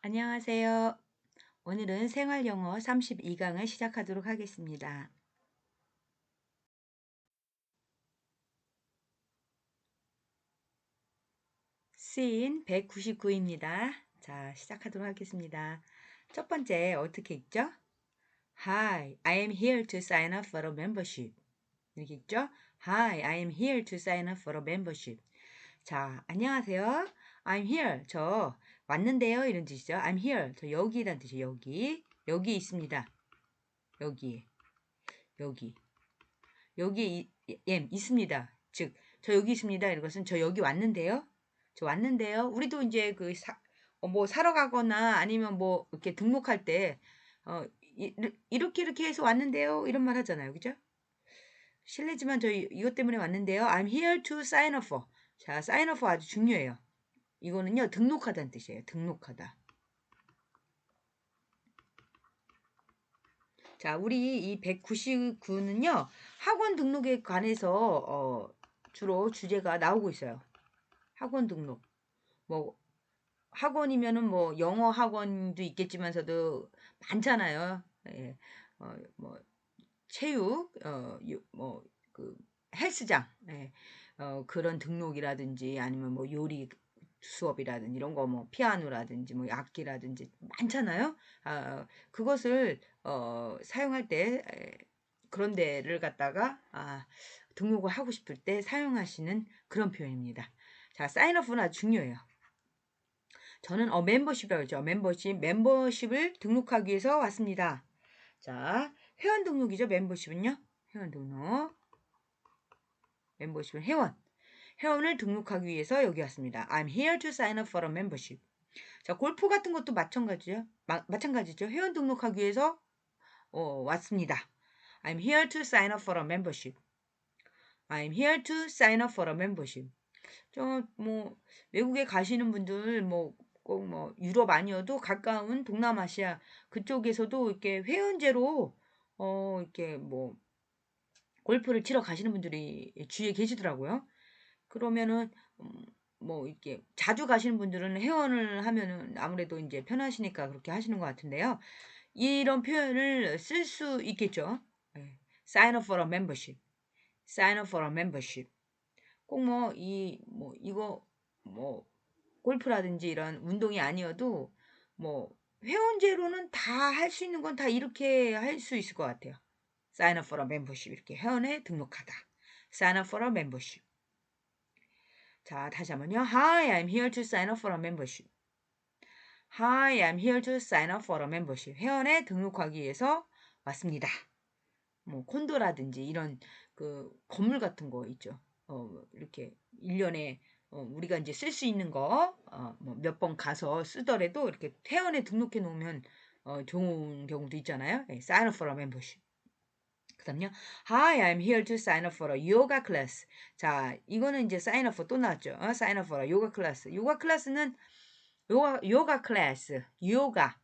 안녕하세요. 오늘은 생활영어 32강을 시작하도록 하겠습니다. 씬 199입니다. 자, 시작하도록 하겠습니다. 첫 번째 어떻게 읽죠? Hi, I am here to sign up for a membership. 이렇게 읽죠? Hi, I am here to sign up for a membership. 자, 안녕하세요. I'm here. 저 왔는데요. 이런 뜻이죠. I'm here. 저 여기란 뜻이에요. 여기. 여기 있습니다. 여기. 여기. 여기 예, 있습니다. 즉, 저 여기 있습니다. 이것은 저 여기 왔는데요. 저 왔는데요. 우리도 이제 그 사, 어, 뭐 사러 가거나 아니면 뭐 이렇게 등록할 때 어, 이, 이렇게 이렇게 해서 왔는데요. 이런 말 하잖아요. 그죠? 실례지만 저 이것 때문에 왔는데요. I'm here to sign up for. 자, sign up for 아주 중요해요. 이거는요, 등록하다는 뜻이에요. 등록하다. 자, 우리 이 199는요, 학원 등록에 관해서 어, 주로 주제가 나오고 있어요. 학원 등록. 뭐 학원이면은 뭐 영어 학원도 있겠지만서도 많잖아요. 예. 어, 뭐 체육, 어, 뭐그 헬스장, 예. 어, 그런 등록이라든지 아니면 뭐 요리 수업이라든지 이런 거 뭐 피아노라든지 뭐 악기라든지 많잖아요. 아, 그것을 어, 사용할 때 그런 데를 갖다가 아, 등록을 하고 싶을 때 사용하시는 그런 표현입니다. 자, 사인업은 아주 중요해요. 저는 어 멤버십이라고 했죠. 멤버십, 멤버십을 등록하기 위해서 왔습니다. 자, 회원 등록이죠. 멤버십은요. 회원 등록. 멤버십은 회원. 회원을 등록하기 위해서 여기 왔습니다. I'm here to sign up for a membership. 자, 골프 같은 것도 마찬가지죠. 마, 마찬가지죠. 회원 등록하기 위해서 어, 왔습니다. I'm here to sign up for a membership. I'm here to sign up for a membership. 저 뭐 외국에 가시는 분들 뭐 꼭뭐 유럽 아니어도 가까운 동남아시아 그쪽에서도 이렇게 회원제로 어 이렇게 뭐 골프를 치러 가시는 분들이 주위에 계시더라고요. 그러면은 음, 뭐 이렇게 자주 가시는 분들은 회원을 하면은 아무래도 이제 편하시니까 그렇게 하시는 것 같은데요. 이런 표현을 쓸 수 있겠죠. 네. Sign up for a membership. Sign up for a membership. 꼭 뭐 이뭐 이거 뭐 골프라든지 이런 운동이 아니어도 뭐 회원제로는 다 할 수 있는 건 다 이렇게 할 수 있을 것 같아요. Sign up for a membership 이렇게 회원에 등록하다. Sign up for a membership. 자, 다시 한번요. Hi, I'm here to sign up for a membership. Hi, I'm here to sign up for a membership. 회원에 등록하기 위해서 왔습니다. 뭐 콘도라든지 이런 그 건물 같은 거 있죠. 어, 이렇게 1년에 어, 우리가 이제 쓸 수 있는 거, 어, 뭐 몇 번 가서 쓰더라도 이렇게 회원에 등록해 놓으면 어, 좋은 경우도 있잖아요. 네, sign up for a membership. 그다음요. Hi, I'm here to sign up for a yoga class. 자, 이거는 이제 sign up for 또 나왔죠. 어? sign up for a yoga class. 요가 클래스는 요가 요가 클래스, 요가.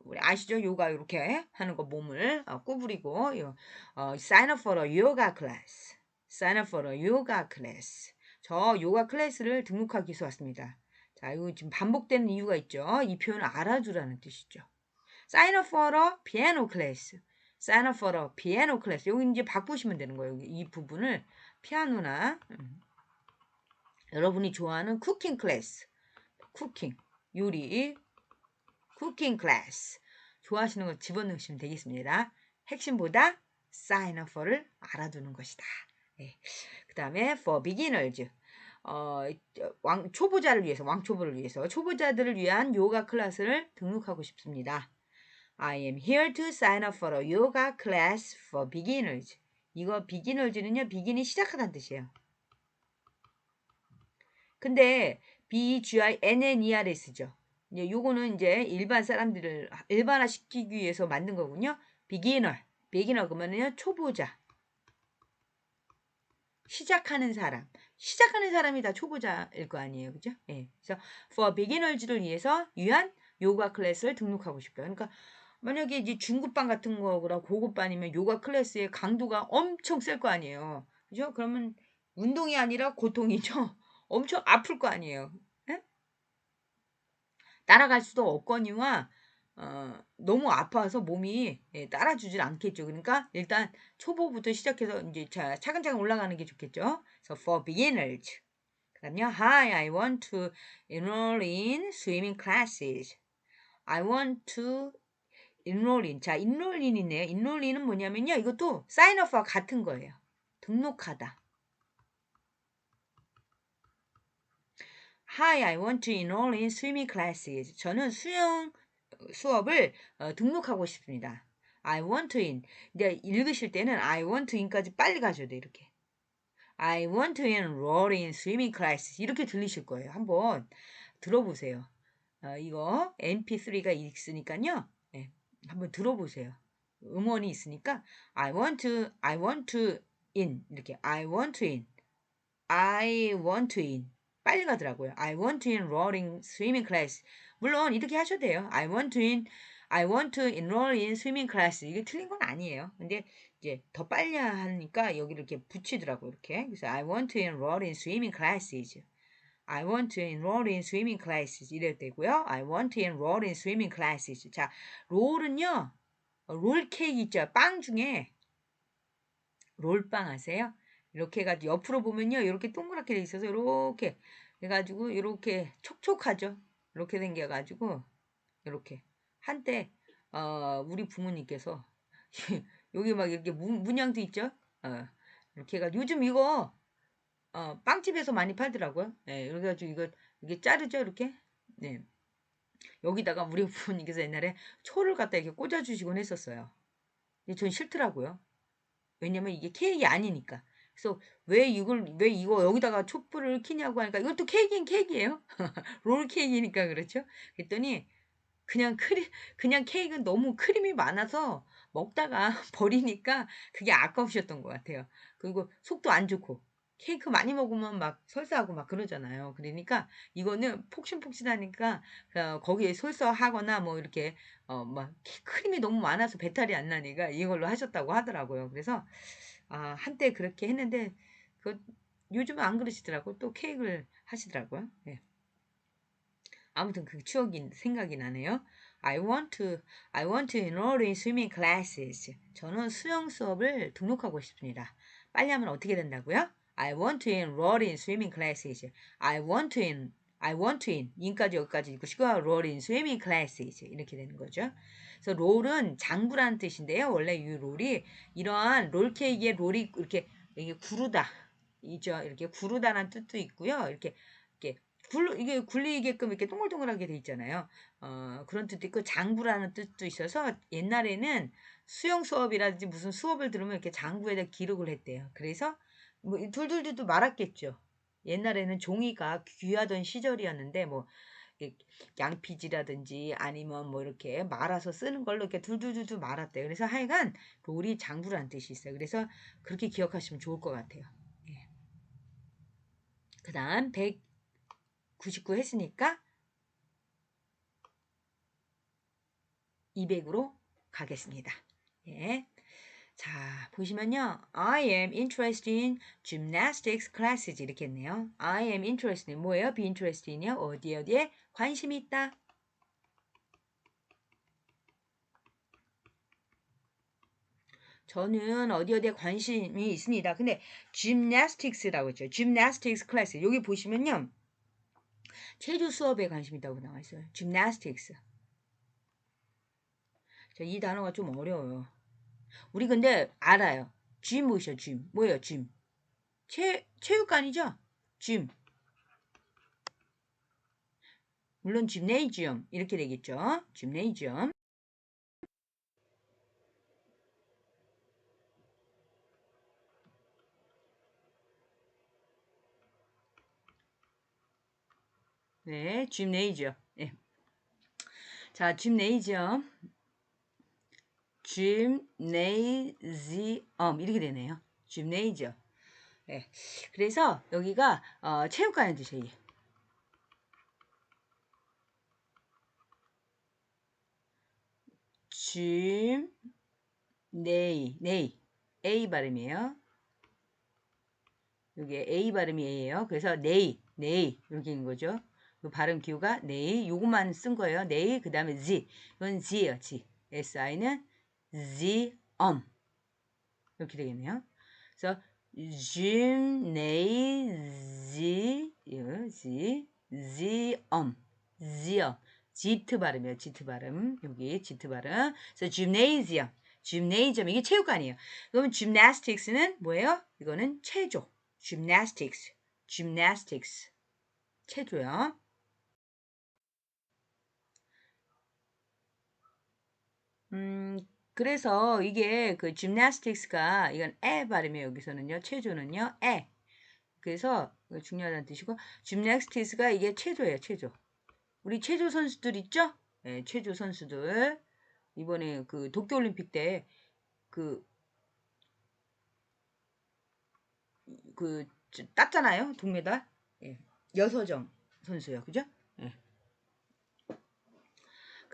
우리 아시죠? 요가 이렇게 하는 거 몸을 어, 구부리고 요, 어, sign up for a yoga class. sign up for a yoga class. 저 요가 클래스를 등록하기 위해서 왔습니다. 자, 이거 지금 반복되는 이유가 있죠. 이 표현을 알아두라는 뜻이죠. sign up for a piano class. A piano class. 여기 이제 바꾸시면 되는 거예요. 이 부분을 피아노나 음. 여러분이 좋아하는 쿠킹 클래스, 쿠킹, 요리, 쿠킹 클래스 좋아하시는 거 집어넣으시면 되겠습니다. 핵심보다 sign up for를 알아두는 것이다. 네. 그 다음에 for beginners. 어, 왕, 초보자를 위해서, 왕초보를 위해서, 초보자들을 위한 요가 클래스를 등록하고 싶습니다. I am here to sign up for a yoga class for beginners. 이거 beginners는요, begin이 시작하다는 뜻이에요. 근데 B-G-I-N-N-E-R-S죠. 이제 요거는 이제 일반 사람들을 일반화 시키기 위해서 만든 거군요. beginner. beginner 그러면요, 초보자. 시작하는 사람. 시작하는 사람이 다 초보자일 거 아니에요. 그죠? 예. 그래서 for beginners를 위해서 위한 요가 클래스를 등록하고 싶어요. 그러니까 만약에 이제 중급반 같은 거라 고급반이면 요가 클래스의 강도가 엄청 셀 거 아니에요. 그죠? 그러면 운동이 아니라 고통이죠. 엄청 아플 거 아니에요. 네? 따라갈 수도 없거니와 어, 너무 아파서 몸이 예, 따라주질 않겠죠. 그러니까 일단 초보부터 시작해서 이제 자, 차근차근 올라가는 게 좋겠죠. So for beginners. 그다음요. Hi, I want to enroll in swimming classes. I want to in. 자, enroll in은 뭐냐면요. 이것도 up와 같은 거예요. 등록하다. Hi, I want to enroll in swimming classes. 저는 수영 수업을 어, 등록하고 싶습니다. I want to in. 이제 읽으실 때는 I want to in까지 빨리 가셔야 돼 이렇게. I want to enroll in swimming classes 이렇게 들리실 거예요. 한번 들어보세요. 어, 이거 MP3가 있으니까요. 네, 한번 들어보세요. 음원이 있으니까 I want to, I want to in 이렇게 I want to in, I want to in 빨리 가더라고요. I want to in swimming class. 물론 이렇게 하셔도 돼요. I want to in, I want to enroll in swimming class. 이게 틀린 건 아니에요. 근데 이제 더 빨리 하니까 여기를 이렇게 붙이더라고요. 이렇게. 그래서 I want to enroll in swimming classes. I want to enroll in swimming classes. 이래도 되고요. I want to enroll in swimming classes. 자, 롤은요. 롤 케이크 있죠. 빵 중에 롤빵 아세요? 이렇게 해가지고 옆으로 보면요. 이렇게 동그랗게 돼 있어서 이렇게 해가지고 이렇게 촉촉하죠. 이렇게 생겨가지고 이렇게 한때 어, 우리 부모님께서 여기 막 이렇게 문, 문양도 있죠. 어, 이렇게 해가 요즘 이거 어, 빵집에서 많이 팔더라고요. 네, 그래가지고 이거 이게 자르죠 이렇게. 네. 여기다가 우리 부모님께서 옛날에 초를 갖다 이렇게 꽂아주시곤 했었어요. 근데 전 싫더라고요. 왜냐면 이게 케이크 아니니까. 그래서 왜 이걸 왜 이거 여기다가 촛불을 키냐고 하니까 이것도 케이크인 케이크예요. 롤 케이크니까 그렇죠. 그랬더니 그냥 크림 그냥 케이크는 너무 크림이 많아서 먹다가 버리니까 그게 아까우셨던 것 같아요. 그리고 속도 안 좋고 케이크 많이 먹으면 막 설사하고 막 그러잖아요. 그러니까 이거는 폭신폭신하니까 어, 거기에 설사하거나 뭐 이렇게 어 막 크림이 너무 많아서 배탈이 안 나니까 이걸로 하셨다고 하더라고요. 그래서 아, 한때 그렇게 했는데 그 요즘은 안 그러시더라고. 또 케이크를 하시더라고요. 네. 아무튼 그 추억이 생각이 나네요. I want to I want to enroll in swimming classes. 저는 수영 수업을 등록하고 싶습니다. 빨리 하면 어떻게 된다고요? I want to enroll in swimming classes. I want to in I want to in 인까지 여기까지 읽고 싶고 roll in swimming classes 이렇게 되는 거죠. 그래서 롤은 장구라는 뜻인데요. 원래 이 롤이 이러한 롤케이크의 롤이 이렇게 이게 구르다 이죠. 이렇게 구르다라는 뜻도 있고요. 이렇게 이렇게 굴 이게 굴리게끔 이렇게 동글동글하게 돼 있잖아요. 어, 그런 뜻도 있고 장구라는 뜻도 있어서 옛날에는 수영 수업이라든지 무슨 수업을 들으면 이렇게 장구에다 기록을 했대요. 그래서 뭐 둘둘둘도 말았겠죠. 옛날에는 종이가 귀하던 시절이었는데 뭐 양피지라든지 아니면 뭐 이렇게 말아서 쓰는 걸로 이렇게 둘둘둘둘 말았대요. 그래서 하여간 롤이 장부라는 뜻이 있어요. 그래서 그렇게 기억하시면 좋을 것 같아요. 예. 그 다음 199 했으니까 200으로 가겠습니다. 예. 자, 보시면요. I am interested in gymnastics classes 이렇게 했네요. I am interested in 뭐예요? be interested in이요? 어디에 어디에 관심이 있다. 저는 어디 어디에 관심이 있습니다. 근데 gymnastics라고 했죠. gymnastics class. 여기 보시면요. 체조 수업에 관심이 있다고 나와 있어요. gymnastics. 자, 이 단어가 좀 어려워요. 우리 근데 알아요. 쥐 뭐죠? 쥐 뭐예요? 쥐 체, 체육관이죠? 쥐 물론 짐네이지엄 이렇게 되겠죠. 짐네이지엄. 네, 짐네이지엄. 네. 자, 짐네이지엄. Gymnasium 이렇게 되네요. gymnasium. 네. 그래서 여기가 어, 체육관의 뜻이에요. gym 네이 네이 a 발음이에요. 여기 a 발음이 a예요. 그래서 네이 네이 이렇게 인 거죠. 그 발음 기호가 네이 요것만 쓴 거예요. 네이 그 다음에 z 이건 z예요. z si는 um 이렇게 되겠네요. 그래서 z um z 지트 발음이에요. 지트 발음 여기 지트 발음. 그래서 gymnasium gymnasium 이게 체육관이에요. 그러면 gymnastics는 뭐예요? 이거는 체조. gymnastics gymnastics 체조요. 음, 그래서 이게 그 gymnastics가 이건 에 발음이에요. 여기서는요. 체조는요. 에. 그래서 중요하다는 뜻이고 gymnastics가 이게 체조예요. 체조. 우리 체조 선수들 있죠? 네, 체조 선수들 이번에 그 도쿄 올림픽 때그 그 땄잖아요. 동메달. 예. 여서정 선수요. 그죠?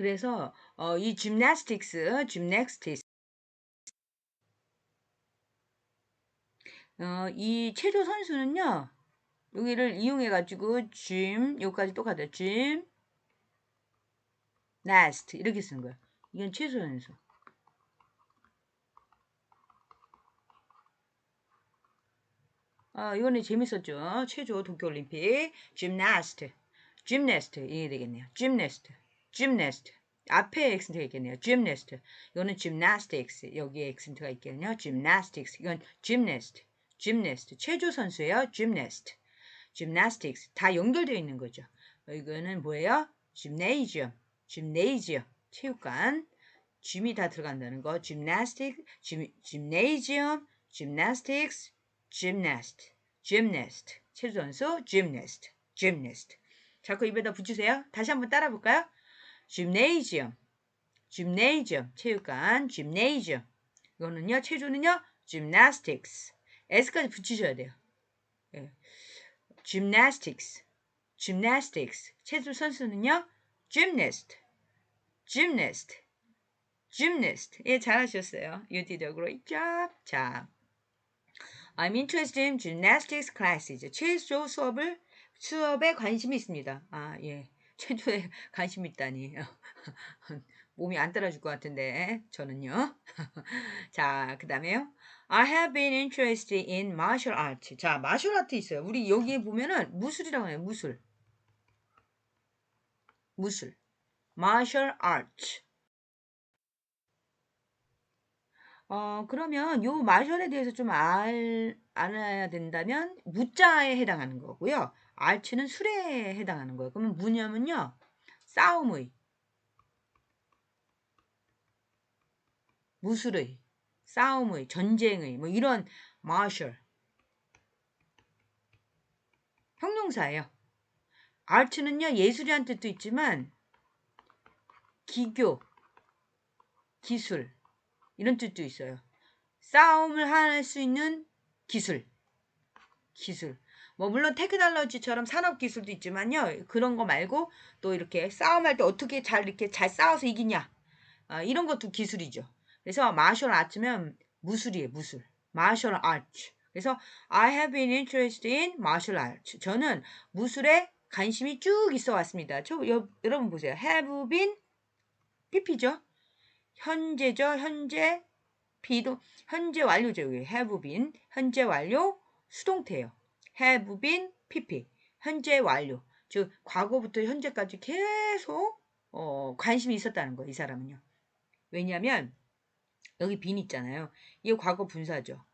예. 그래서 어, 이 gymnastics, gymnastics 어, 이 체조 선수는요. 여기를 이용해 가지고 gym 여기까지 똑같아요. gym nast 이렇게 쓰는 거예요. 이건 체조 선수. 아, 이거는 재밌었죠. 체조 도쿄올림픽 gymnast, gymnast 이게 되겠네요. gymnast, gymnast 앞에 액센트가 있겠네요. gymnast 이거는 gymnastics 여기에 액센트가 있겠네요. gymnastics 이건 gymnast, gymnast 체조 선수예요. gymnast, gymnastics 다 연결되어 있는 거죠. 이거는 뭐예요? gymnasium, gymnasium 체육관 gym이 다 들어간다는 거. gymnastic, gym, gymnasium, gymnastics gymnast, gymnast. 체조 선수 gymnast, gymnast. 자꾸 입에다 붙이세요. 다시 한번 따라 볼까요? Gymnasium, gymnasium. 체육관 gymnasium. 이거는요. 체조는요. gymnastics. s까지 붙이셔야 돼요. 예. gymnastics, gymnastics. 체조 선수는요. gymnast, gymnast, gymnast. 예, 잘하셨어요. Great job. 자, I'm interested in gymnastics classes. 체조 수업을 수업에 관심이 있습니다. 아, 예. 체조에 관심이 있다니. 몸이 안 따라줄 것 같은데 저는요. 자, 그 다음에요. I have been interested in martial art. 자, martial art 있어요. 우리 여기에 보면은 무술이라고 해요. 무술. 무술. martial art. 어, 그러면 요 마셜에 대해서 좀 알, 알아야 된다면 무자에 해당하는 거고요. 알츠는 술에 해당하는 거예요. 그러면 무냐면요. 싸움의, 무술의, 싸움의, 전쟁의 뭐 이런 마셜 형용사예요. 알츠는요 예술이란 뜻도 있지만 기교, 기술 이런 뜻도 있어요. 싸움을 할 수 있는 기술. 기술. 뭐 물론 테크놀로지처럼 산업 기술도 있지만요. 그런 거 말고 또 이렇게 싸움할 때 어떻게 잘 이렇게 잘 싸워서 이기냐. 아, 이런 것도 기술이죠. 그래서 마셜 아츠면 무술이에요, 무술. 마셜 아츠. 그래서 I have been interested in martial arts. 저는 무술에 관심이 쭉 있어 왔습니다. 저 여, 여러분 보세요. have been PP죠. 현재죠. 현재 비도 현재 완료죠. 여기 have been 현재 완료 수동태예요. Have been pp 현재 완료. 즉 과거부터 현재까지 계속 어, 관심이 있었다는 거예요. 이 사람은요. 왜냐하면 여기 빈 있잖아요. 이게 과거 분사죠.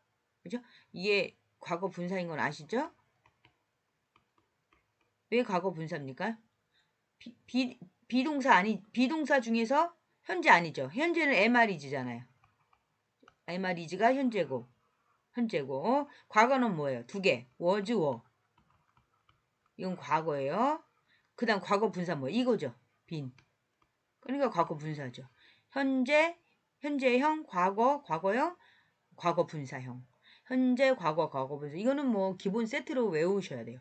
그죠? 이게 과거 분사인 건 아시죠? 왜 과거 분사입니까? 비, 비, 비동사 아니 비동사 중에서 현재 아니죠. 현재는 MR이지잖아요. MR이지가 현재고 현재고 과거는 뭐예요? 두 개. was, were. 이건 과거예요. 그 다음 과거 분사 뭐예요? 이거죠. 빈. 그러니까 과거 분사죠. 현재, 현재형, 과거, 과거형, 과거 분사형. 현재, 과거, 과거 분사. 이거는 뭐 기본 세트로 외우셔야 돼요.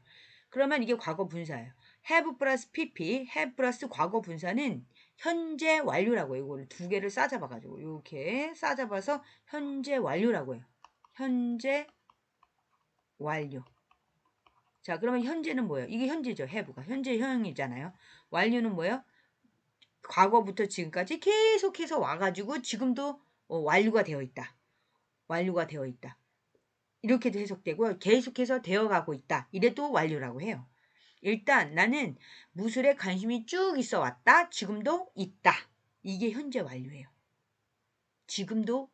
그러면 이게 과거 분사예요. have 플러스 pp, have 플러스 과거 분사는 현재 완료라고 해요. 이거를 두 개를 싸잡아가지고 이렇게 싸잡아서 현재 완료라고 해요. 현재 완료. 자, 그러면 현재는 뭐예요? 이게 현재죠. have가. 현재형이잖아요. 완료는 뭐예요? 과거부터 지금까지 계속해서 와가지고 지금도 어, 완료가 되어 있다. 완료가 되어 있다. 이렇게도 해석되고요. 계속해서 되어가고 있다. 이래도 완료라고 해요. 일단 나는 무술에 관심이 쭉 있어 왔다. 지금도 있다. 이게 현재 완료예요. 지금도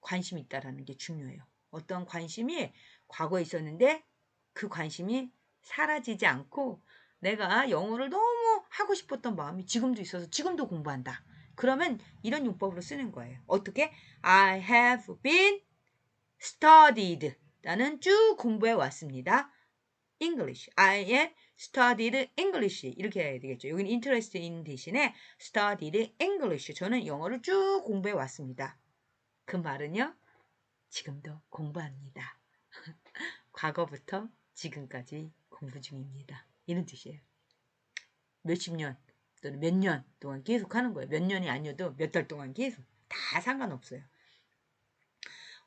관심이 있다라는 게 중요해요. 어떤 관심이 과거에 있었는데 그 관심이 사라지지 않고 내가 영어를 너무 하고 싶었던 마음이 지금도 있어서 지금도 공부한다. 그러면 이런 용법으로 쓰는 거예요. 어떻게? I have been studied. 나는 쭉 공부해 왔습니다. English. I am studied English. 이렇게 해야 되겠죠. 여기는 interest in 대신에 studied English. 저는 영어를 쭉 공부해 왔습니다. 그 말은요. 지금도 공부합니다. 과거부터 지금까지 공부 중입니다. 이런 뜻이에요. 몇십 년 또는 몇 년 동안 계속 하는 거예요. 몇 년이 아니어도 몇 달 동안 계속. 다 상관없어요.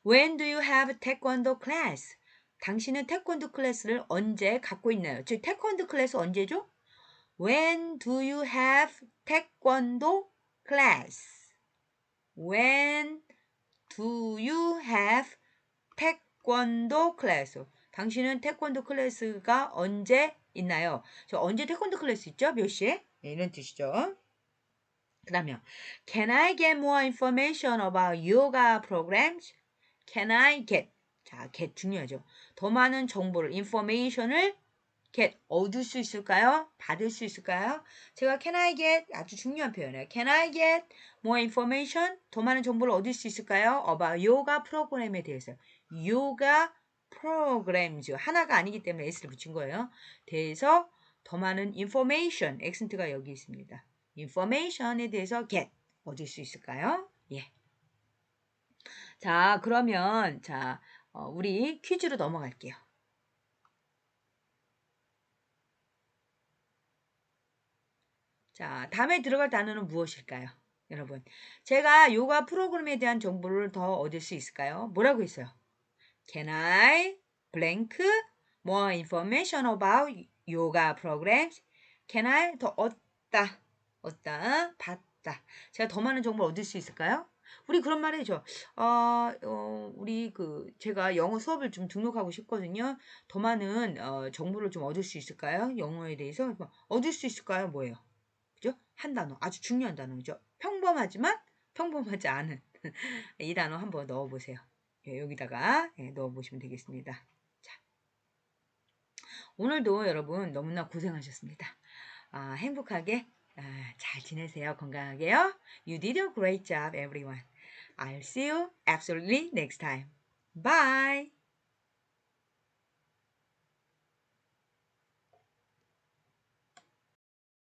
When do you have taekwondo class? 당신은 태권도 클래스를 언제 갖고 있나요? 즉 태권도 클래스 언제죠? When do you have taekwondo class? When do you have 태권도 클래스? 당신은 태권도 클래스가 언제 있나요? 저 언제 태권도 클래스 있죠? 몇 시에? 네, 이런 뜻이죠. 그 다음에 Can I get more information about yoga programs? Can I get? 자, get 중요하죠. 더 많은 정보를, information을 get 얻을 수 있을까요? 받을 수 있을까요? 제가 can I get 아주 중요한 표현이에요. Can I get more information? 더 많은 정보를 얻을 수 있을까요? about 요가 프로그램에 대해서. 요가 programs 하나가 아니기 때문에 s를 붙인 거예요. 대해서 더 많은 information 액센트가 여기 있습니다. information에 대해서 get 얻을 수 있을까요? 예. 자, 그러면 자, 어, 우리 퀴즈로 넘어갈게요. 자, 다음에 들어갈 단어는 무엇일까요? 여러분, 제가 요가 프로그램에 대한 정보를 더 얻을 수 있을까요? 뭐라고 했어요? Can I blank more information about yoga programs? Can I 더 얻다, 얻다, 받다. 제가 더 많은 정보를 얻을 수 있을까요? 우리 그런 말 해죠. 어, 어, 우리 그 제가 영어 수업을 좀 등록하고 싶거든요. 더 많은 어, 정보를 좀 얻을 수 있을까요? 영어에 대해서 뭐, 얻을 수 있을까요? 뭐예요? 그죠? 한 단어 아주 중요한 단어죠. 평범하지만 평범하지 않은 이 단어 한번 넣어보세요. 예, 여기다가 예, 넣어보시면 되겠습니다. 자, 오늘도 여러분 너무나 고생하셨습니다. 아, 행복하게 아, 잘 지내세요. 건강하게요. You did a great job, everyone. I'll see you absolutely next time. Bye.